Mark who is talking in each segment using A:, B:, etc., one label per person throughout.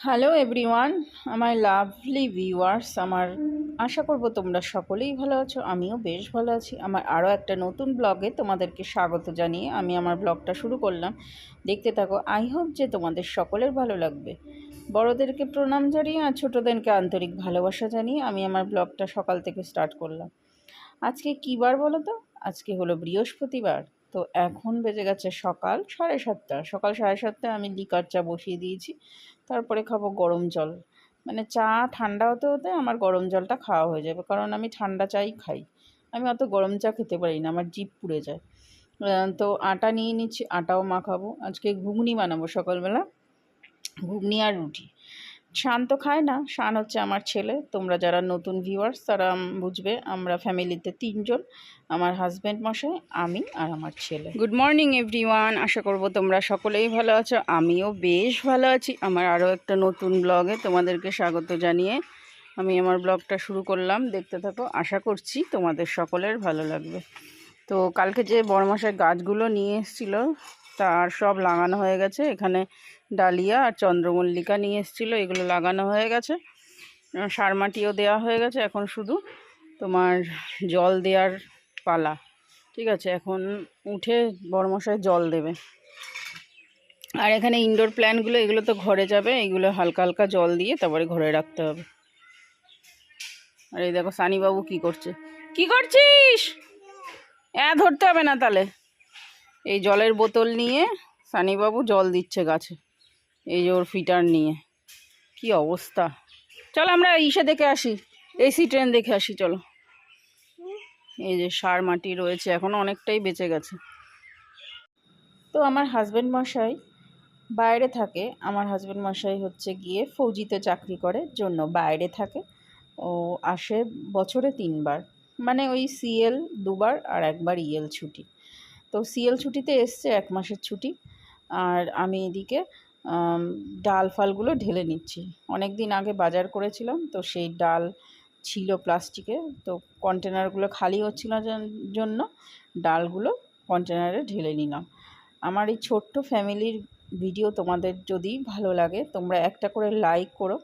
A: Hello everyone আমার lovely viewers আমার আশা করব তোমরা সকলেই ভালো আছো, আমিও বেশ ভালো আছি। আমার আরও একটা নতুন ব্লগে তোমাদেরকে স্বাগত জানিয়ে আমি আমার ব্লগটা শুরু করলাম। দেখতে থাকো আই হোপ যে তোমাদের সকলের ভালো লাগবে। বড়োদেরকে প্রণাম জানিয়ে আর ছোটোদেরকে আন্তরিক ভালোবাসা জানিয়ে আমি আমার ব্লগটা সকাল থেকে স্টার্ট করলাম। আজকে কী বার বলো তো? আজকে হলো বৃহস্পতিবার। তো এখন বেজে গেছে সকাল সাড়ে সাতটা। সকাল সাড়ে সাতটায় আমি লিকার চা বসিয়ে দিয়েছি। তারপরে খাব গরম জল। মানে চা ঠান্ডা হতে হতে আমার গরম জলটা খাওয়া হয়ে যাবে, কারণ আমি ঠান্ডা চাই খাই। আমি অত গরম চা খেতে পারি না, আমার জিপ পুড়ে যায়। তো আটা নিয়ে নিচ্ছি, আটাও মাখাবো। আজকে ঘুগনি বানাবো সকালবেলা। ঘুগনি আর রুটি। শান তো খায় না। শান হচ্ছে আমার ছেলে। তোমরা যারা নতুন ভিউয়ার্স তারা বুঝবে আমরা ফ্যামিলিতে তিনজন, আমার হাজব্যান্ড মশাই, আমি আর আমার ছেলে। গুড মর্নিং এভরিওয়ান আশা করব তোমরা সকলেই ভালো আছো। আমিও বেশ ভালো আছি। আমার আরও একটা নতুন ব্লগে তোমাদেরকে স্বাগত জানিয়ে আমি আমার ব্লগটা শুরু করলাম। দেখতে থাকো, আশা করছি তোমাদের সকলের ভালো লাগবে। তো কালকে যে বড়মশাই গাছগুলো নিয়ে এসেছিল তার সব লাগানো হয়ে গেছে। এখানে ডালিয়া আর চন্দ্রমল্লিকা নিয়ে এসেছিল, এগুলো লাগানো হয়ে গেছে। সার মাটিও দেওয়া হয়ে গেছে এখন শুধু তোমার জল দেওয়ার পালা। ঠিক আছে, এখন উঠে বড়মশাই জল দেবে। আর এখানে ইনডোর প্ল্যান্টগুলো এগুলো তো ঘরে যাবে, এগুলো হালকা হালকা জল দিয়ে তারপরে ঘরে রাখতে হবে। আর এই দেখো সানিবাবু কি করছে। কি করছিস? হ্যাঁ ধরতে হবে না তাহলে। এই জলের বোতল নিয়ে সানিবাবু জল দিচ্ছে গাছে। এই যে ওর ফিটার নিয়ে। কি অবস্থা? চলো আমরা ইসে দেখে আসি। এসি ট্রেন দেখে আসি, চলো। এই যে সার মাটি রয়েছে, এখন অনেকটাই বেঁচে গেছে। তো আমার হাজব্যান্ড মশাই বাইরে থাকে। আমার হাজব্যান্ড মশাই হচ্ছে গিয়ে ফৌজিতে চাকরি করে, জন্য বাইরে থাকে। ও আসে বছরে তিনবার। মানে ওই সিএল দুবার আর একবার ইএল ছুটি। তো সিএল ছুটিতে এসছে এক মাসের ছুটি। আর আমি এদিকে ডাল ফালগুলো ঢেলে নিচ্ছি। অনেক দিন আগে বাজার করেছিলাম, তো সেই ডাল ছিল প্লাস্টিকে, তো কন্টেনারগুলো খালি হচ্ছিল জন্য ডালগুলো কন্টেনারে ঢেলে নিলাম। আমার এই ছোট্ট ফ্যামিলির ভিডিও তোমাদের যদি ভালো লাগে, তোমরা একটা করে লাইক করো।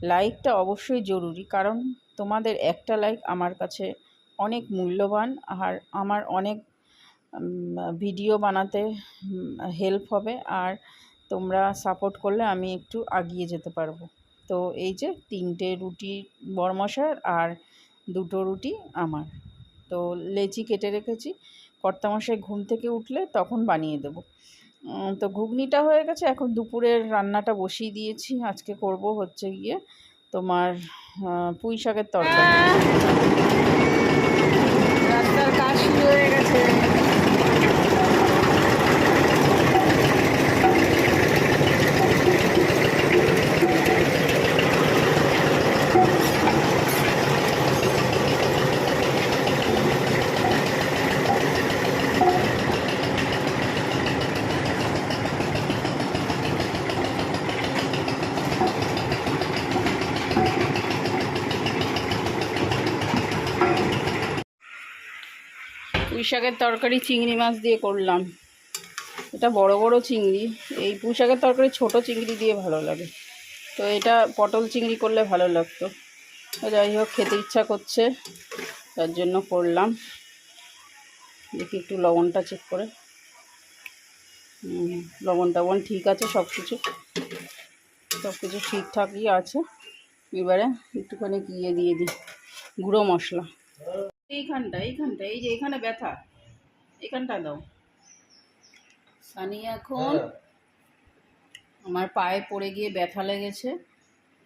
A: লাইকটা অবশ্যই জরুরি, কারণ তোমাদের একটা লাইক আমার কাছে অনেক মূল্যবান, আর আমার অনেক ভিডিও বানাতে হেল্প হবে। আর তোমরা সাপোর্ট করলে আমি একটু আগিয়ে যেতে পারব। তো এই যে তিনটে রুটি বরমশার আর দুটো রুটি আমার। তো লেচি কেটে রেখেছি। কর্তামশাই ঘুম থেকে উঠলে তখন বানিয়ে দেব। তো ঘুগনিটা হয়ে গেছে। এখন দুপুরের রান্নাটা বসিয়ে দিয়েছি। আজকে করব হচ্ছে গিয়ে তোমার পুঁই শাকের তরকারি। রাস্তার কাজ শুরু হয়ে গেছে। পুঁই শাকের তরকারি চিংড়ি মাছ দিয়ে করলাম। এটা বড় বড় চিংড়ি। এই পুঁই শাকের তরকারি ছোট চিংড়ি দিয়ে ভালো লাগে। তো এটা পটল চিংড়ি করলে ভালো লাগতো। যাই হোক, খেতে ইচ্ছা করছে, তার জন্য করলাম। দেখি একটু লবণটা চেক করে। লবণ টবণ ঠিক আছে সব কিছু সব কিছু ঠিকঠাকই আছে। এবারে একটুখানি গিয়ে দিয়ে দিই। গুঁড়ো মশলা। এইখানটা এইখানটা এই যে এখানে ব্যথা। এখানটা দাও। সানি এখন আমার পায়ে পড়ে গিয়ে ব্যথা লেগেছে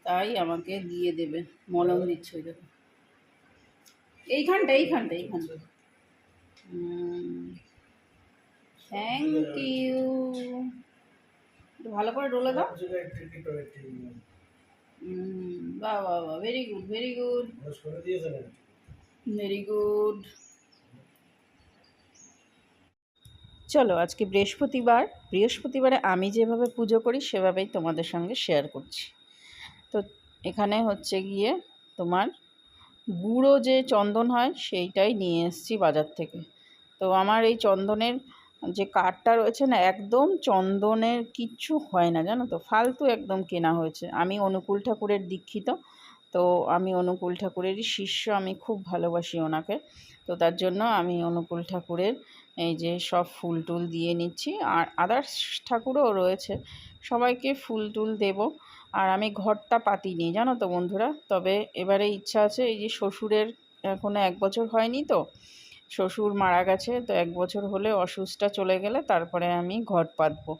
A: তাই আমাকে দিয়ে দেবে। মলম দিচ্ছে ওই দেখো। এইখানটা এইখানটা এইখানটা। থ্যাংক ইউ ভালো করে ডলে দাও। বাহ বাহ বাহ very good very good very good চলো, আজকে বৃহস্পতিবার। বৃহস্পতিবারে আমি যেভাবে পুজো করি, সেভাবেই তোমাদের সঙ্গে শেয়ার করছি। তো এখানে হচ্ছে গিয়ে তোমার গুঁড়ো যে চন্দন হয়, সেইটাই নিয়ে এসেছি বাজার থেকে। তো আমার এই চন্দনের যে কাঠটা রয়েছে না, একদম চন্দনের কিচ্ছু হয় না, জানো তো? ফালতু একদম কেনা হয়েছে। আমি অনুকূল ঠাকুরের দীক্ষিত। তো আমি অনুকূল ঠাকুরেরই শিষ্য, আমি খুব ভালোবাসি ওনাকে। তো তার জন্য আমি অনুকূল ঠাকুরের এই যে সব ফুল টুল দিয়ে নিচ্ছি। আর আদার্স ঠাকুরও রয়েছে, সবাইকে ফুল টুল দেব। আর আমি ঘরটা পাতিনি জানো তো বন্ধুরা? তবে এবারে ইচ্ছা আছে এই যে শ্বশুরের এখনও এক বছর হয়নি তো, শ্বশুর মারা গেছে, তো এক বছর হলে অসুস্থটা চলে গেলে তারপরে আমি ঘট পাতবো।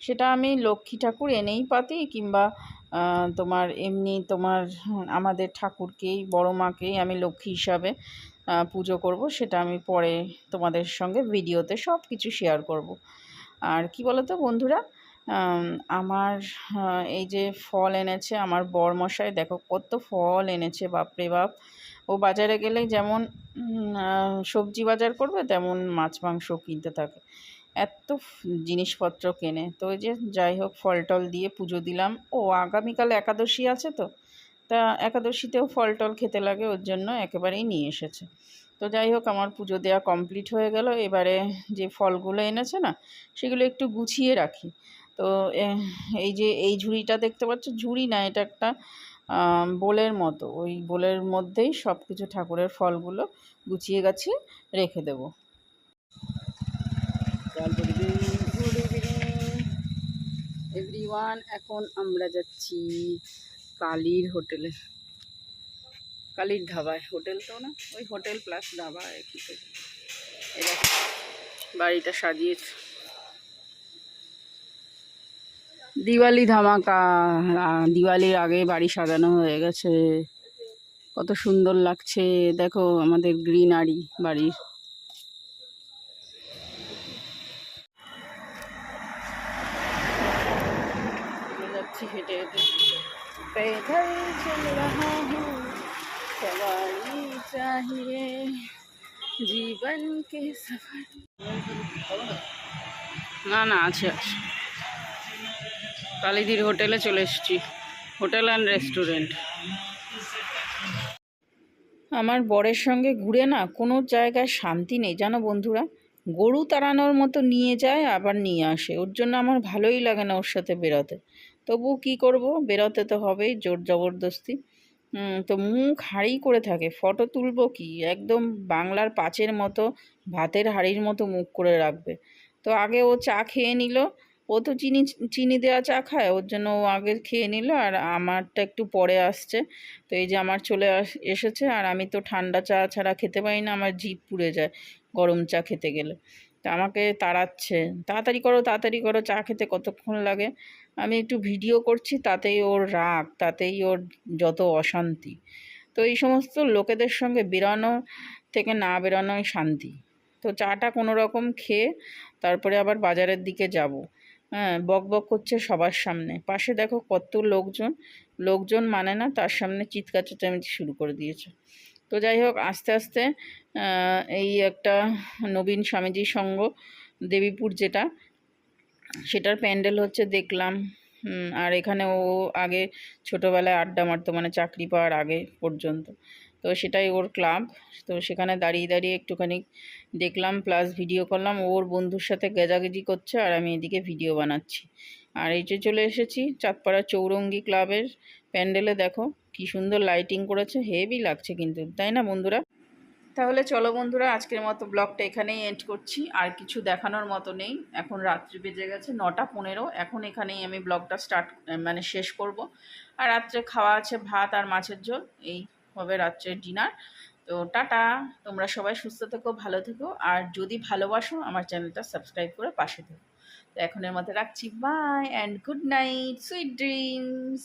A: সেটা আমি লক্ষ্মী ঠাকুর এনেই পাতি কিংবা তোমার এমনি তোমার আমাদের ঠাকুরকেই, বড় মাকেই আমি লক্ষ্মী হিসাবে পুজো করব। সেটা আমি পরে তোমাদের সঙ্গে ভিডিওতে সব কিছু শেয়ার করব। আর কি বলো তো বন্ধুরা আমার এই যে ফল এনেছে আমার বরমশাই, দেখো কত ফল এনেছে, বাপরে বাপ। ও বাজারে গেলে যেমন সবজি বাজার করবে, তেমন মাছ, মাংস কিনতে থাকে। এত জিনিসপত্র কেনে। তো ওই যে যাই হোক ফল টল দিয়ে পুজো দিলাম। ও, আগামীকাল একাদশী আছে তো? তা একাদশীতেও ফল টল খেতে লাগে, ওর জন্য একেবারেই নিয়ে এসেছে। তো যাই হোক, আমার পুজো দেওয়া কমপ্লিট হয়ে গেল। এবারে যে ফলগুলো এনেছে না, সেগুলো একটু গুছিয়ে রাখি। তো এই যে এই ঝুড়িটা দেখতে পাচ্ছ? ঝুড়ি না, এটা একটা বোলের মতো। ওই বোলের মধ্যেই সব কিছু ঠাকুরের ফলগুলো গুছিয়ে গাছিয়ে রেখে দেবো। এভরিওয়ান এখন আমরা যাচ্ছি কালীর হোটেলে। কালীর ধাবায়। হোটেল তো না? ওই হোটেল প্লাস ধাবা একই বাড়িটা সাজিয়েছে। দিওয়ালি ধামাকা। দিওয়ালির আগে বাড়ি সাজানো হয়ে গেছে। কত সুন্দর লাগছে। দেখো আমাদের গ্রিনারি বাড়ির। যাচ্ছি হেঁটে হেঁটে पैदल चल रहा हूँ सवारी चाहिए জীবন কে সফর না না আছে আছে কালিদির হোটেলে চলে এসেছি হোটেল অ্যান্ড রেস্টুরেন্ট আমার বরের সঙ্গে ঘুরে না কোনো জায়গায় শান্তি নেই জানো বন্ধুরা গরু তাড়ানোর মতো নিয়ে যায় আবার নিয়ে আসে ওর জন্য আমার ভালোই লাগে না ওর সাথে বেরোতে তবু কি করব? বেরোতে তো হবেই, জোর জবরদস্তি। তো মুখ হাঁড়ি করে থাকে, ফটো তুলবো কি? একদম বাংলার পাঁচের মতো, ভাতের হাঁড়ির মতো মুখ করে রাখবে। তো আগে ও চা খেয়ে নিল, ও তো চিনি চিনি দেওয়া চা খায়, ওর জন্য ও আগে খেয়ে নিল, আর আমারটা একটু পরে আসছে। তো এই যে আমার চলে এসেছে, আর আমি তো ঠান্ডা চা ছাড়া খেতে পারি না, আমার জিভ পুড়ে যায় গরম চা খেতে গেলে। তা আমাকে তাড়াচ্ছে, তাড়াতাড়ি করো তাড়াতাড়ি করো, চা খেতে কতক্ষণ লাগে? আমি একটু ভিডিও করছি, তাতেই ওর রাগ, তাতেই ওর যত অশান্তি। তো এই সমস্ত লোকেদের সঙ্গে বেরোনো থেকে না বেরোনোই শান্তি। তো চাটা কোনো রকম খেয়ে তারপরে আবার বাজারের দিকে যাব। হ্যাঁ বক বক করছে সবার সামনে। পাশে দেখো কত লোকজন। লোকজন মানে না, তার সামনে চিৎকার চেঁচামেচি শুরু করে দিয়েছে। তো যাই হোক, আস্তে আস্তে এই একটা নবীন স্বামীজির সঙ্গ, দেবীপুর যেটা সেটার প্যান্ডেল হচ্ছে দেখলাম। আর এখানে ও আগে ছোটোবেলায় আড্ডা মারতো মানে চাকরি পাওয়ার আগে পর্যন্ত। তো সেটাই ওর ক্লাব। তো সেখানে দাঁড়িয়ে দাঁড়িয়ে একটুখানি দেখলাম প্লাস ভিডিও করলাম। ওর বন্ধুর সাথে গেজাগেজি করছে আর আমি এদিকে ভিডিও বানাচ্ছি। আর এই যে চলে এসেছি চাঁদপাড়া চৌরঙ্গি ক্লাবের প্যান্ডেলে। দেখো কি সুন্দর লাইটিং করেছে হেভি লাগছে কিন্তু, তাই না বন্ধুরা? তাহলে চলো বন্ধুরা, আজকের মতো ব্লগটা এখানেই এন্ড করছি। আর কিছু দেখানোর মতো নেই। এখন রাত্রি বেজে গেছে, নটা পনেরো। এখন এখানেই আমি ব্লগটা স্টার্ট মানে শেষ করব। আর রাত্রে খাওয়া আছে ভাত আর মাছের ঝোল। এই হবে রাত্রের ডিনার তো টাটা। তোমরা সবাই সুস্থ থেকো, ভালো থেকো। আর যদি ভালোবাসো, আমার চ্যানেলটা সাবস্ক্রাইব করে পাশে থেকো। তো এখনের মতো রাখছি। Bye and good night sweet dreams